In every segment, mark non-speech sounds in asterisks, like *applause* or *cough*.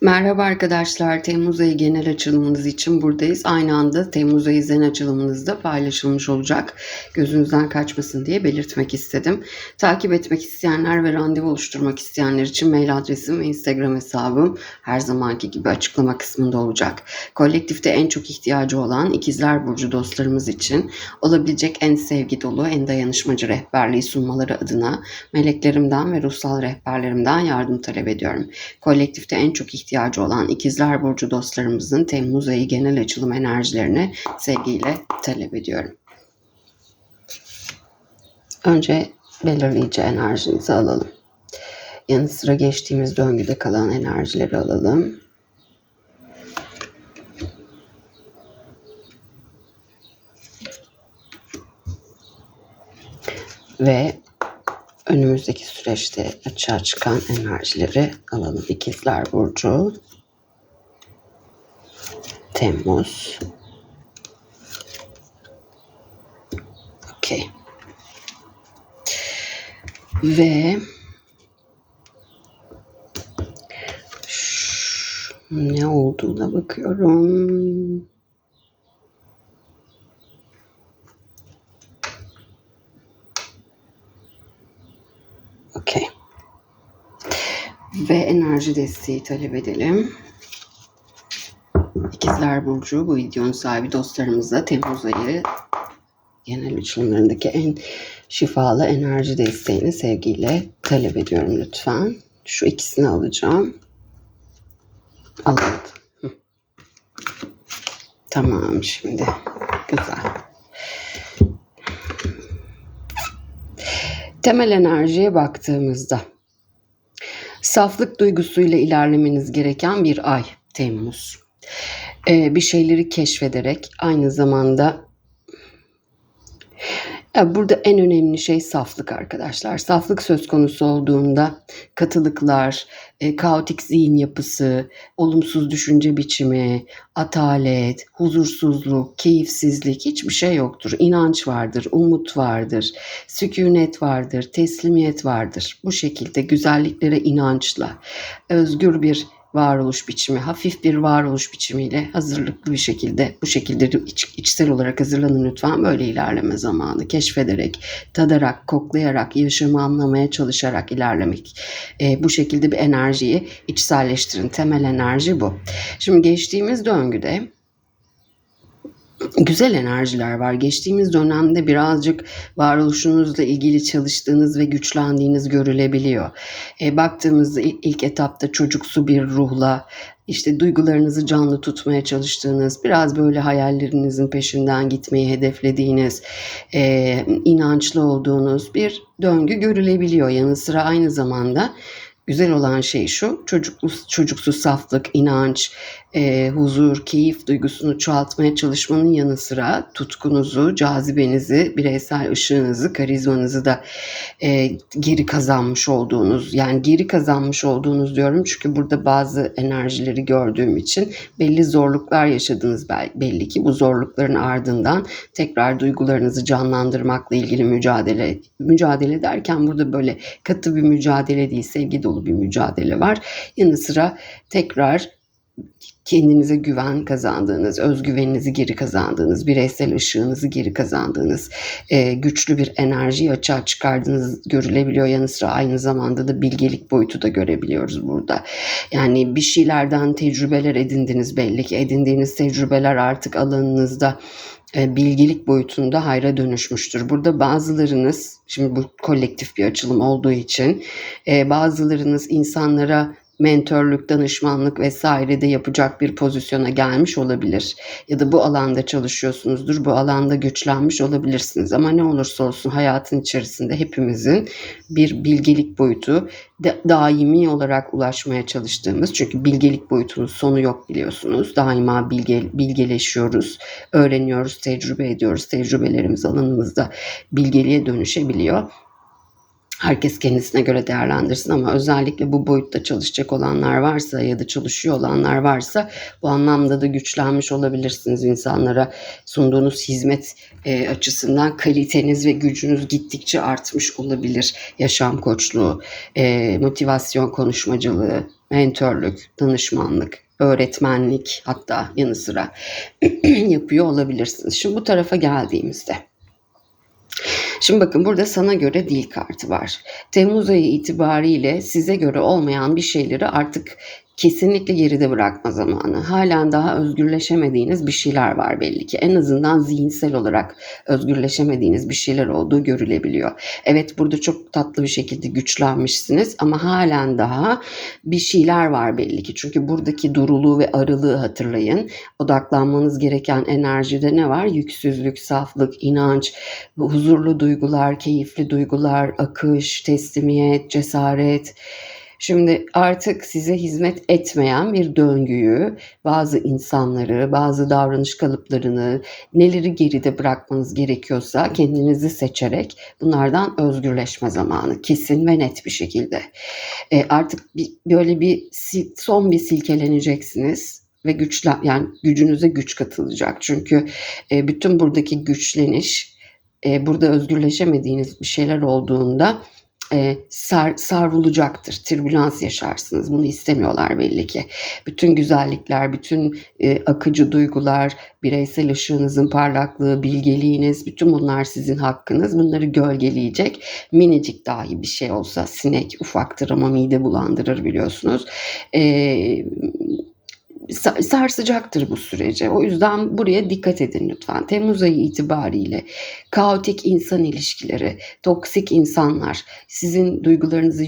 Merhaba arkadaşlar. Temmuz ayı genel açılımınız için buradayız. Aynı anda Temmuz ayı zen açılımınız da paylaşılmış olacak. Gözünüzden kaçmasın diye belirtmek istedim. Takip etmek isteyenler ve randevu oluşturmak isteyenler için mail adresim ve Instagram hesabım her zamanki gibi açıklama kısmında olacak. Kolektifte en çok ihtiyacı olan ikizler burcu dostlarımız için olabilecek en sevgi dolu, en dayanışmacı rehberliği sunmaları adına meleklerimden ve ruhsal rehberlerimden yardım talep ediyorum. Kolektifte en çok ihtiyacı olan ikizler burcu dostlarımızın Temmuz ayı genel açılım enerjilerini sevgiyle talep ediyorum. Önce belirleyici enerjinizi alalım. Yanı sıra geçtiğimiz döngüde kalan enerjileri alalım. Ve önümüzdeki süreçte açığa çıkan enerjileri alalım. İkizler Burcu, Temmuz. Okey. Ve ne olduğuna bakıyorum. Okey. Ve enerji desteği talep edelim. İkizler Burcu bu videonun sahibi dostlarımızla Temmuz ayı genel açılımlarındaki en şifalı enerji desteğini sevgiyle talep ediyorum lütfen. Şu ikisini alacağım. Hı. Tamam şimdi. Güzel. Temel enerjiye baktığımızda saflık duygusuyla ilerlemeniz gereken bir ay Temmuz. Ee, bir şeyleri keşfederek aynı zamanda burada en önemli şey saflık arkadaşlar. Saflık söz konusu olduğunda katılıklar, e, kaotik zihin yapısı, olumsuz düşünce biçimi, atalet, huzursuzluk, keyifsizlik hiçbir şey yoktur. İnanç vardır, umut vardır, sükunet vardır, teslimiyet vardır. Bu şekilde güzelliklere inançla, özgür bir varoluş biçimi, hafif bir varoluş biçimiyle hazırlıklı bir şekilde bu şekilde iç, içsel olarak hazırlanın lütfen böyle ilerleme zamanı keşfederek, tadarak, koklayarak, yaşamı anlamaya çalışarak ilerlemek. E, bu şekilde bir enerjiyi içselleştirin. Temel enerji bu. Şimdi geçtiğimiz döngüde güzel enerjiler var. Geçtiğimiz dönemde birazcık varoluşunuzla ilgili çalıştığınız ve güçlendiğiniz görülebiliyor. E, baktığımızda ilk etapta çocuksu bir ruhla işte duygularınızı canlı tutmaya çalıştığınız, biraz böyle hayallerinizin peşinden gitmeyi hedeflediğiniz, e, inançlı olduğunuz bir döngü görülebiliyor. Yanı sıra aynı zamanda güzel olan şey şu, çocuklu, çocuksu saflık, inanç, e, huzur, keyif duygusunu çoğaltmaya çalışmanın yanı sıra tutkunuzu, cazibenizi, bireysel ışığınızı, karizmanızı da e, geri kazanmış olduğunuz, yani geri kazanmış olduğunuz diyorum. Çünkü burada bazı enerjileri gördüğüm için belli zorluklar yaşadınız belli ki bu zorlukların ardından tekrar duygularınızı canlandırmakla ilgili mücadele mücadele derken burada böyle katı bir mücadele değil, sevgi dolu bir mücadele var. Yanı sıra tekrar kendinize güven kazandığınız, özgüveninizi geri kazandığınız, bireysel ışığınızı geri kazandığınız, e, güçlü bir enerjiyi açığa çıkardığınız görülebiliyor. Yanı sıra aynı zamanda da bilgelik boyutu da görebiliyoruz burada. Yani bir şeylerden tecrübeler edindiniz belli ki. Edindiğiniz tecrübeler artık alanınızda e, bilgilik boyutunda hayra dönüşmüştür. Burada bazılarınız, şimdi bu kolektif bir açılım olduğu için e, bazılarınız insanlara mentörlük, danışmanlık vesaire de yapacak bir pozisyona gelmiş olabilir. Ya da bu alanda çalışıyorsunuzdur, bu alanda güçlenmiş olabilirsiniz. Ama ne olursa olsun hayatın içerisinde hepimizin bir bilgelik boyutu da, daimi olarak ulaşmaya çalıştığımız çünkü bilgelik boyutunun sonu yok biliyorsunuz. Daima bilge, bilgeleşiyoruz, öğreniyoruz, tecrübe ediyoruz. Tecrübelerimiz alanımızda bilgeliğe dönüşebiliyor herkes kendisine göre değerlendirsin ama özellikle bu boyutta çalışacak olanlar varsa ya da çalışıyor olanlar varsa bu anlamda da güçlenmiş olabilirsiniz insanlara sunduğunuz hizmet e, açısından kaliteniz ve gücünüz gittikçe artmış olabilir yaşam koçluğu e, motivasyon konuşmacılığı mentörlük, danışmanlık, öğretmenlik hatta yanı sıra *clears throat* yapıyor olabilirsiniz. Şimdi bu tarafa geldiğimizde Şimdi bakın burada sana göre dil kartı var. Temmuz ayı itibariyle size göre olmayan bir şeyleri artık kesinlikle geride bırakma zamanı. Halen daha özgürleşemediğiniz bir şeyler var belli ki. En azından zihinsel olarak özgürleşemediğiniz bir şeyler olduğu görülebiliyor. Evet burada çok tatlı bir şekilde güçlenmişsiniz ama halen daha bir şeyler var belli ki. Çünkü buradaki duruluğu ve arılığı hatırlayın. Odaklanmanız gereken enerjide ne var? Yüksüzlük, saflık, inanç, huzurlu duygular, keyifli duygular, akış, teslimiyet, cesaret, Şimdi artık size hizmet etmeyen bir döngüyü, bazı insanları, bazı davranış kalıplarını, neleri geride bırakmanız gerekiyorsa kendinizi seçerek bunlardan özgürleşme zamanı. Kesin ve net bir şekilde. E, artık bir, böyle bir son bir silkeleneceksiniz ve güçle yani gücünüze güç katılacak. Çünkü e, bütün buradaki güçleniş, e, burada özgürleşemediğiniz bir şeyler olduğunda e, sar, savrulacaktır. Türbülans yaşarsınız. Bunu istemiyorlar belli ki. Bütün güzellikler, bütün e, akıcı duygular, bireysel ışığınızın parlaklığı, bilgeliğiniz, bütün bunlar sizin hakkınız. Bunları gölgeleyecek minicik dahi bir şey olsa sinek ufaktır ama mide bulandırır biliyorsunuz. E, sarsacaktır bu sürece. O yüzden buraya dikkat edin lütfen. Temmuz ayı itibariyle kaotik insan ilişkileri, toksik insanlar, sizin duygularınızı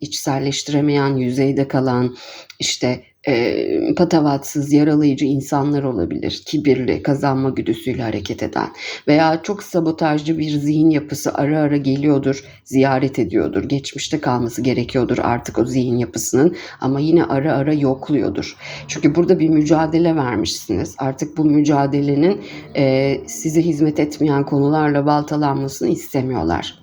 içselleştiremeyen, yüzeyde kalan, işte e, patavatsız, yaralayıcı insanlar olabilir. Kibirli, kazanma güdüsüyle hareket eden veya çok sabotajcı bir zihin yapısı ara ara geliyordur, ziyaret ediyordur. Geçmişte kalması gerekiyordur artık o zihin yapısının ama yine ara ara yokluyordur. Çünkü burada bir mücadele vermişsiniz. Artık bu mücadelenin e, size hizmet etmeyen konularla baltalanmasını istemiyorlar.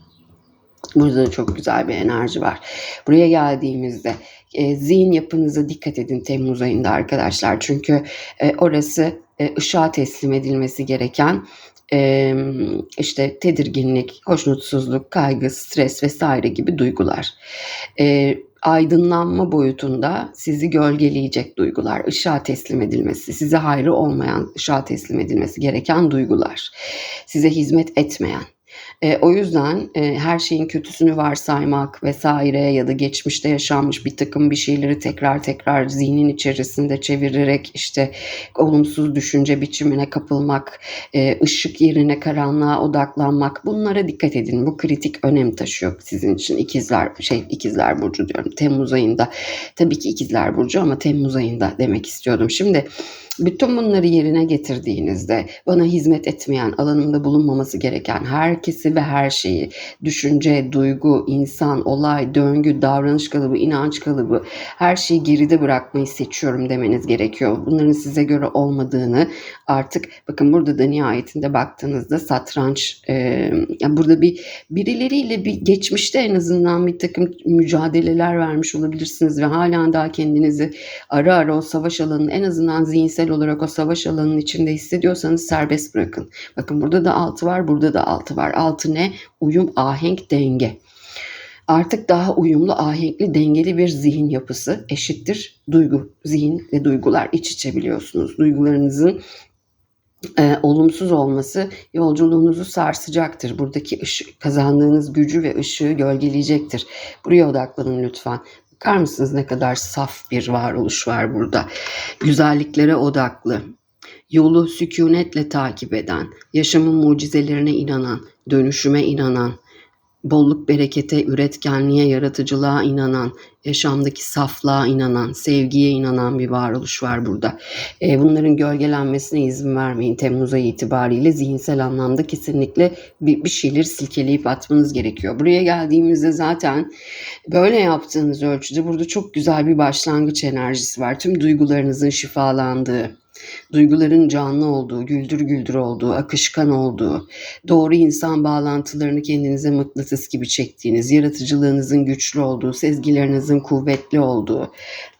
Burada da çok güzel bir enerji var. Buraya geldiğimizde e, zihin yapınıza dikkat edin Temmuz ayında arkadaşlar. Çünkü e, orası e, ışığa teslim edilmesi gereken e, işte tedirginlik, hoşnutsuzluk, kaygı, stres vesaire gibi duygular. E, aydınlanma boyutunda sizi gölgeleyecek duygular, ışığa teslim edilmesi, size hayrı olmayan, ışığa teslim edilmesi gereken duygular, size hizmet etmeyen, e, o yüzden e, her şeyin kötüsünü varsaymak vesaire ya da geçmişte yaşanmış bir takım bir şeyleri tekrar tekrar zihnin içerisinde çevirerek işte olumsuz düşünce biçimine kapılmak, e, ışık yerine karanlığa odaklanmak bunlara dikkat edin. Bu kritik önem taşıyor sizin için ikizler şey ikizler burcu diyorum Temmuz ayında. Tabii ki ikizler burcu ama Temmuz ayında demek istiyordum. Şimdi bütün bunları yerine getirdiğinizde bana hizmet etmeyen, alanımda bulunmaması gereken herkesi ve her şeyi, düşünce, duygu, insan, olay, döngü, davranış kalıbı, inanç kalıbı her şeyi geride bırakmayı seçiyorum demeniz gerekiyor. Bunların size göre olmadığını artık bakın burada da nihayetinde baktığınızda satranç e, yani burada bir birileriyle bir geçmişte en azından bir takım mücadeleler vermiş olabilirsiniz ve halen daha kendinizi ara ara o savaş alanının en azından zihinsel olarak o savaş alanının içinde hissediyorsanız serbest bırakın. Bakın burada da altı var, burada da altı var. Altı ne? Uyum, ahenk, denge. Artık daha uyumlu, ahenkli, dengeli bir zihin yapısı eşittir duygu, zihin ve duygular iç içe biliyorsunuz. Duygularınızın e, olumsuz olması yolculuğunuzu sarsacaktır. Buradaki ışık, kazandığınız gücü ve ışığı gölgeleyecektir. Buraya odaklanın lütfen. Bakar mısınız ne kadar saf bir varoluş var burada. Güzelliklere odaklı, yolu sükunetle takip eden, yaşamın mucizelerine inanan, dönüşüme inanan, bolluk berekete, üretkenliğe, yaratıcılığa inanan, yaşamdaki saflığa inanan, sevgiye inanan bir varoluş var burada. E, bunların gölgelenmesine izin vermeyin. Temmuz ayı itibariyle zihinsel anlamda kesinlikle bir, bir şeyleri silkeleyip atmanız gerekiyor. Buraya geldiğimizde zaten böyle yaptığınız ölçüde burada çok güzel bir başlangıç enerjisi var. Tüm duygularınızın şifalandığı, duyguların canlı olduğu, güldür güldür olduğu, akışkan olduğu, doğru insan bağlantılarını kendinize mıknatıs gibi çektiğiniz, yaratıcılığınızın güçlü olduğu, sezgilerinizin kuvvetli olduğu,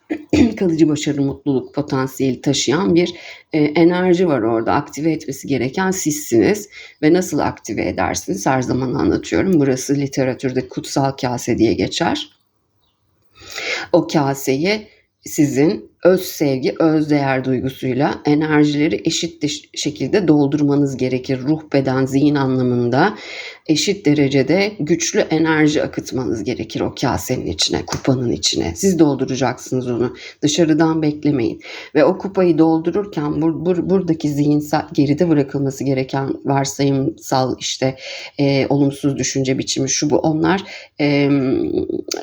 *clears throat* kalıcı başarı, mutluluk potansiyeli taşıyan bir e, enerji var orada. Aktive etmesi gereken sizsiniz ve nasıl aktive edersiniz her zaman anlatıyorum. Burası literatürde kutsal kase diye geçer. O kaseyi sizin öz sevgi, öz değer duygusuyla enerjileri eşit de- şekilde doldurmanız gerekir. Ruh, beden, zihin anlamında eşit derecede güçlü enerji akıtmanız gerekir o kasenin içine, kupanın içine. Siz dolduracaksınız onu. Dışarıdan beklemeyin. Ve o kupayı doldururken bur, bur- buradaki zihinsel geride bırakılması gereken varsayımsal işte e, olumsuz düşünce biçimi şu bu onlar e,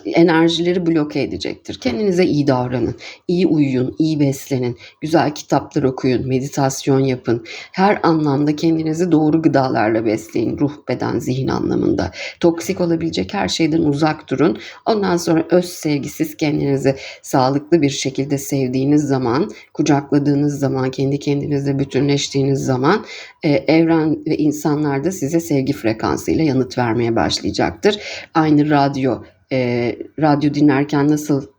enerjileri bloke edecektir. Kendinize iyi davranın, iyi uyuyun, iyi beslenin, güzel kitaplar okuyun, meditasyon yapın. Her anlamda kendinizi doğru gıdalarla besleyin. Ruh, beden, zihin anlamında. Toksik olabilecek her şeyden uzak durun. Ondan sonra öz sevgisiz kendinizi sağlıklı bir şekilde sevdiğiniz zaman, kucakladığınız zaman, kendi kendinizle bütünleştiğiniz zaman e, evren ve insanlar da size sevgi frekansıyla yanıt vermeye başlayacaktır. Aynı radyo, e, radyo dinlerken nasıl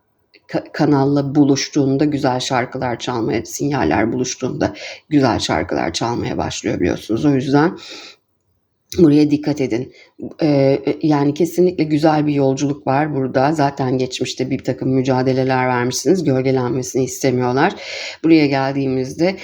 kanalla buluştuğunda güzel şarkılar çalmaya, sinyaller buluştuğunda güzel şarkılar çalmaya başlıyor biliyorsunuz. O yüzden buraya dikkat edin. Ee, yani kesinlikle güzel bir yolculuk var burada. Zaten geçmişte bir takım mücadeleler vermişsiniz. Gölgelenmesini istemiyorlar. Buraya geldiğimizde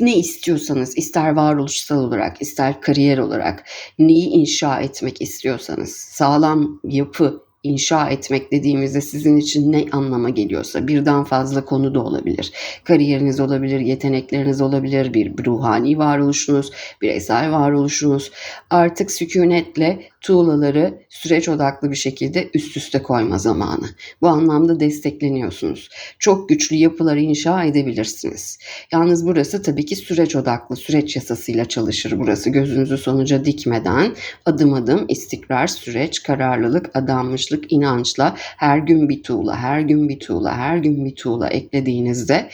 ne istiyorsanız, ister varoluşsal olarak, ister kariyer olarak neyi inşa etmek istiyorsanız, sağlam yapı inşa etmek dediğimizde sizin için ne anlama geliyorsa birden fazla konu da olabilir. Kariyeriniz olabilir, yetenekleriniz olabilir, bir, ruhani varoluşunuz, bireysel varoluşunuz. Artık sükunetle tuğlaları süreç odaklı bir şekilde üst üste koyma zamanı. Bu anlamda destekleniyorsunuz. Çok güçlü yapıları inşa edebilirsiniz. Yalnız burası tabii ki süreç odaklı, süreç yasasıyla çalışır burası. Gözünüzü sonuca dikmeden adım adım istikrar, süreç, kararlılık, adanmışlık, inançla her gün bir tuğla, her gün bir tuğla, her gün bir tuğla eklediğinizde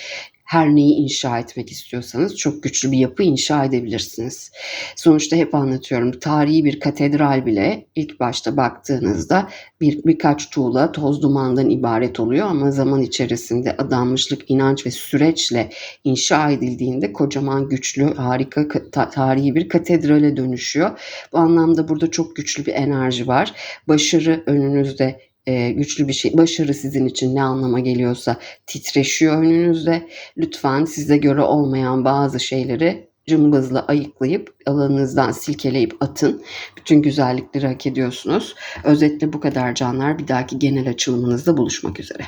her neyi inşa etmek istiyorsanız çok güçlü bir yapı inşa edebilirsiniz. Sonuçta hep anlatıyorum tarihi bir katedral bile ilk başta baktığınızda bir birkaç tuğla toz dumandan ibaret oluyor ama zaman içerisinde adanmışlık, inanç ve süreçle inşa edildiğinde kocaman güçlü harika ka- ta- tarihi bir katedrale dönüşüyor. Bu anlamda burada çok güçlü bir enerji var. Başarı önünüzde e, güçlü bir şey. Başarı sizin için ne anlama geliyorsa titreşiyor önünüzde. Lütfen size göre olmayan bazı şeyleri cımbızla ayıklayıp alanınızdan silkeleyip atın. Bütün güzellikleri hak ediyorsunuz. Özetle bu kadar canlar. Bir dahaki genel açılımınızda buluşmak üzere.